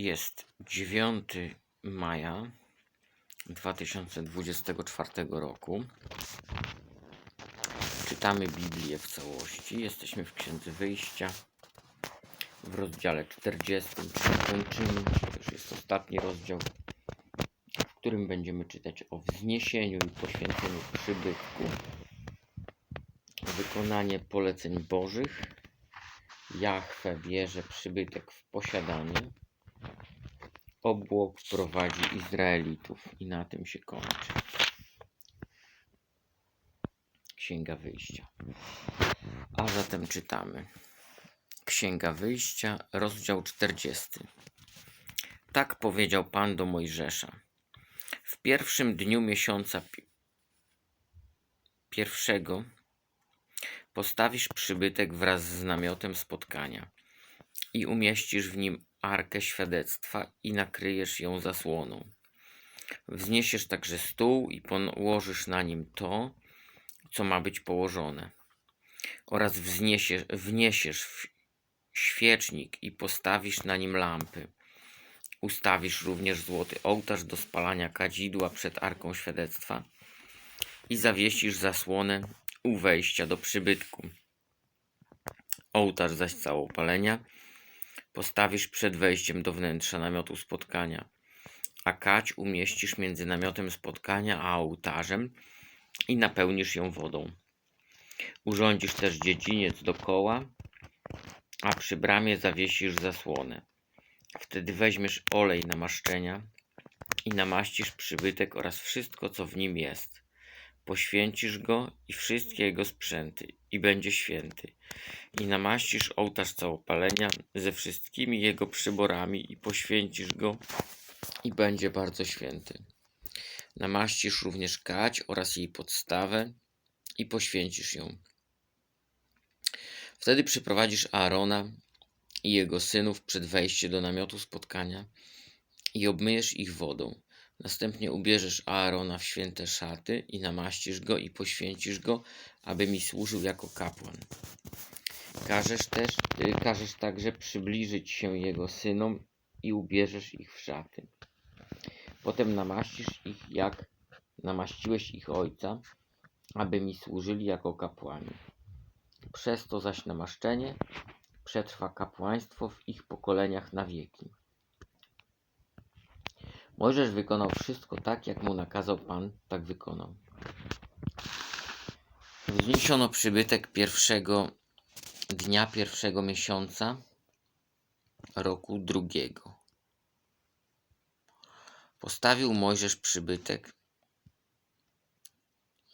Jest 9 maja 2024 roku. Czytamy Biblię w całości. Jesteśmy w Księdze Wyjścia w rozdziale 40. czyli Kończymy. To już jest ostatni rozdział, w którym będziemy czytać o wzniesieniu i poświęceniu przybytku, wykonanie poleceń Bożych. Jahwe bierze przybytek w posiadanie. Obłok prowadzi Izraelitów i na tym się kończy. Księga Wyjścia. A zatem czytamy. Księga Wyjścia, rozdział 40. Tak powiedział Pan do Mojżesza. W pierwszym dniu miesiąca pi- pierwszego postawisz przybytek wraz z namiotem spotkania i umieścisz w nim arkę świadectwa i nakryjesz ją zasłoną. Wzniesiesz także stół i położysz na nim to, co ma być położone. Oraz wzniesiesz, wniesiesz świecznik i postawisz na nim lampy. Ustawisz również złoty ołtarz do spalania kadzidła przed arką świadectwa i zawiesisz zasłonę u wejścia do przybytku. Ołtarz zaś całopalenia postawisz przed wejściem do wnętrza namiotu spotkania, a kać umieścisz między namiotem spotkania a ołtarzem i napełnisz ją wodą. Urządzisz też dziedziniec dokoła, a przy bramie zawiesisz zasłonę. Wtedy weźmiesz olej namaszczenia i namaścisz przybytek oraz wszystko, co w nim jest. Poświęcisz go i wszystkie jego sprzęty i będzie święty. I namaścisz ołtarz całopalenia ze wszystkimi jego przyborami i poświęcisz go i będzie bardzo święty. Namaścisz również kać oraz jej podstawę i poświęcisz ją. Wtedy przyprowadzisz Aarona i jego synów przed wejście do namiotu spotkania i obmyjesz ich wodą. Następnie ubierzesz Aarona w święte szaty i namaścisz go i poświęcisz go, aby mi służył jako kapłan. Każesz też, y, każesz także przybliżyć się jego synom i ubierzesz ich w szaty. Potem namaścisz ich, jak namaściłeś ich ojca, aby mi służyli jako kapłani. Przez to zaś namaszczenie przetrwa kapłaństwo w ich pokoleniach na wieki. Mojżesz wykonał wszystko tak, jak mu nakazał Pan, tak wykonał. Wzniesiono przybytek pierwszego dnia pierwszego miesiąca roku drugiego. Postawił Mojżesz przybytek,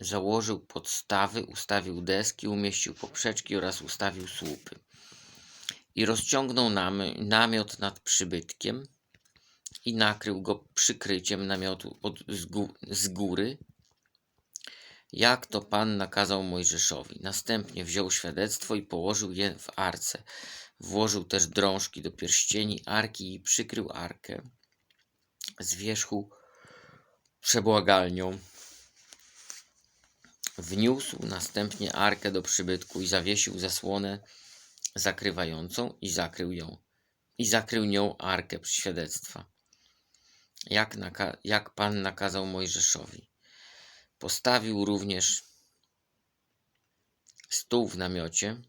założył podstawy, ustawił deski, umieścił poprzeczki oraz ustawił słupy. I rozciągnął namiot nad przybytkiem i nakrył go przykryciem namiotu od, z, gó- z góry, jak to Pan nakazał Mojżeszowi. Następnie wziął świadectwo i położył je w arce. Włożył też drążki do pierścieni arki i przykrył arkę z wierzchu przebłagalnią. Wniósł następnie arkę do przybytku i zawiesił zasłonę zakrywającą i zakrył ją. I zakrył nią arkę świadectwa, jak, jak Pan nakazał Mojżeszowi. Postawił również stół w namiocie,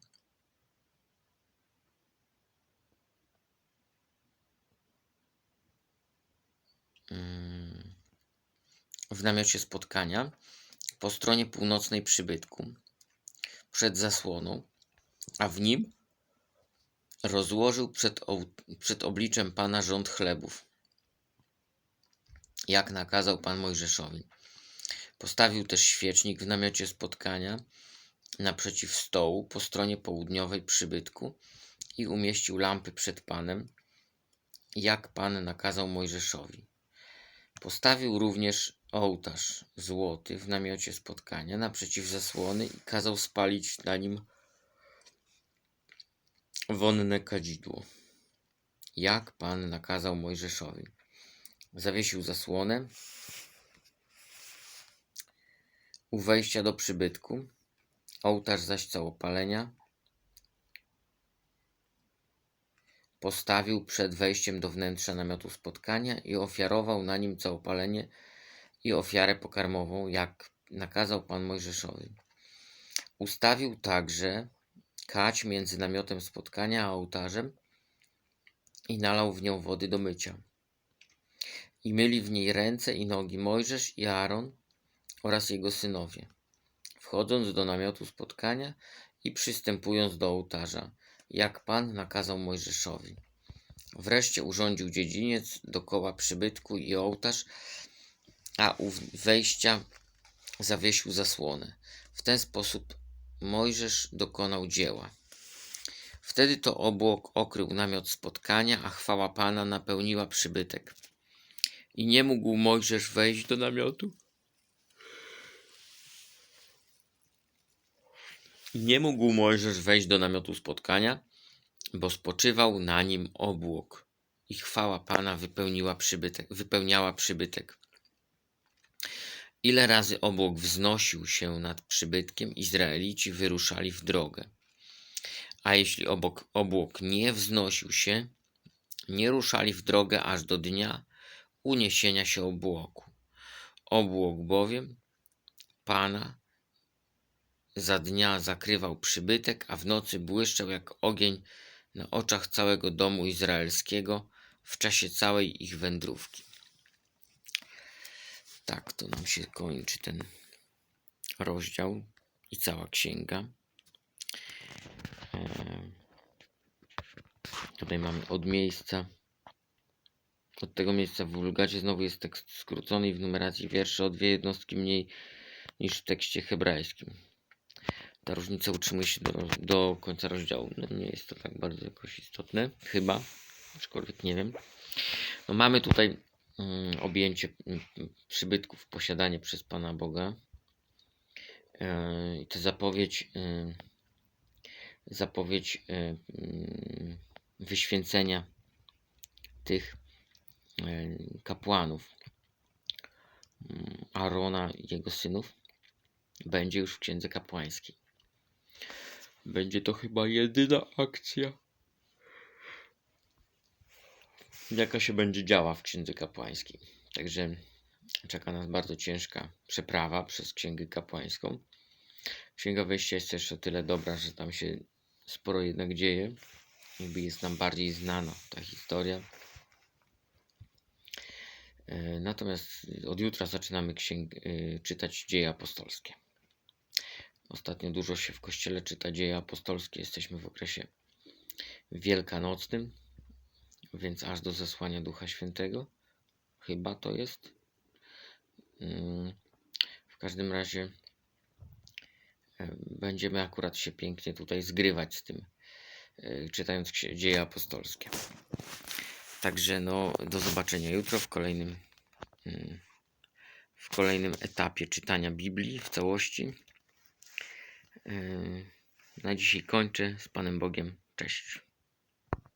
mm, w namiocie spotkania po stronie północnej przybytku, przed zasłoną, a w nim rozłożył przed, przed obliczem Pana rząd chlebów, jak nakazał Pan Mojżeszowi. Postawił też świecznik w namiocie spotkania naprzeciw stołu po stronie południowej przybytku i umieścił lampy przed Panem, jak Pan nakazał Mojżeszowi. Postawił również ołtarz złoty w namiocie spotkania naprzeciw zasłony i kazał spalić na nim wonne kadzidło, jak Pan nakazał Mojżeszowi. Zawiesił zasłonę u wejścia do przybytku, ołtarz zaś całopalenia postawił przed wejściem do wnętrza namiotu spotkania i ofiarował na nim całopalenie i ofiarę pokarmową, jak nakazał Pan Mojżeszowi. Ustawił także kać między namiotem spotkania a ołtarzem i nalał w nią wody do mycia. I myli w niej ręce i nogi Mojżesz i Aaron oraz jego synowie, wchodząc do namiotu spotkania i przystępując do ołtarza, jak Pan nakazał Mojżeszowi. Wreszcie urządził dziedziniec dokoła przybytku i ołtarz, a u wejścia zawiesił zasłonę. W ten sposób Mojżesz dokonał dzieła. Wtedy to obłok okrył namiot spotkania, a chwała Pana napełniła przybytek. I nie mógł Mojżesz wejść do namiotu. Nie mógł Mojżesz wejść do namiotu spotkania, bo spoczywał na nim obłok. I chwała Pana wypełniła przybytek, wypełniała przybytek. Ile razy obłok wznosił się nad przybytkiem, Izraelici wyruszali w drogę. A jeśli obok, obłok nie wznosił się, nie ruszali w drogę aż do dnia uniesienia się obłoku. Obłok bowiem Pana za dnia zakrywał przybytek, a w nocy błyszczał jak ogień na oczach całego domu izraelskiego w czasie całej ich wędrówki. Tak to nam się kończy ten rozdział i cała księga. Eee, Tutaj mamy od miejsca. Od tego miejsca w wulgacie znowu jest tekst skrócony i w numeracji wierszy o dwie jednostki mniej niż w tekście hebrajskim. Ta różnica utrzymuje się do, do końca rozdziału. No, nie jest to tak bardzo jakoś istotne, chyba, aczkolwiek nie wiem. No, mamy tutaj mm, objęcie mm, przybytków, posiadanie przez Pana Boga. Yy, to zapowiedź, yy, zapowiedź yy, wyświęcenia tych kapłanów mm, Arona i jego synów będzie już w księdze kapłańskiej. Będzie to chyba jedyna akcja, jaka się będzie działa w księdze kapłańskiej. Także czeka nas bardzo ciężka przeprawa przez księgę kapłańską. Księga Wejścia jest też o tyle dobra, że tam się sporo jednak dzieje. Jakby jest nam bardziej znana ta historia. E, Natomiast od jutra zaczynamy księg, y, czytać dzieje apostolskie. Ostatnio dużo się w kościele czyta dzieje apostolskie. Jesteśmy w okresie wielkanocnym, więc aż do zesłania Ducha Świętego. Chyba to jest. Mm, W każdym razie e, będziemy akurat się pięknie tutaj zgrywać z tym, e, czytając dzieje apostolskie. Także no, do zobaczenia jutro w kolejnym, mm, w kolejnym etapie czytania Biblii w całości. Na dzisiaj kończę. Z Panem Bogiem. Cześć.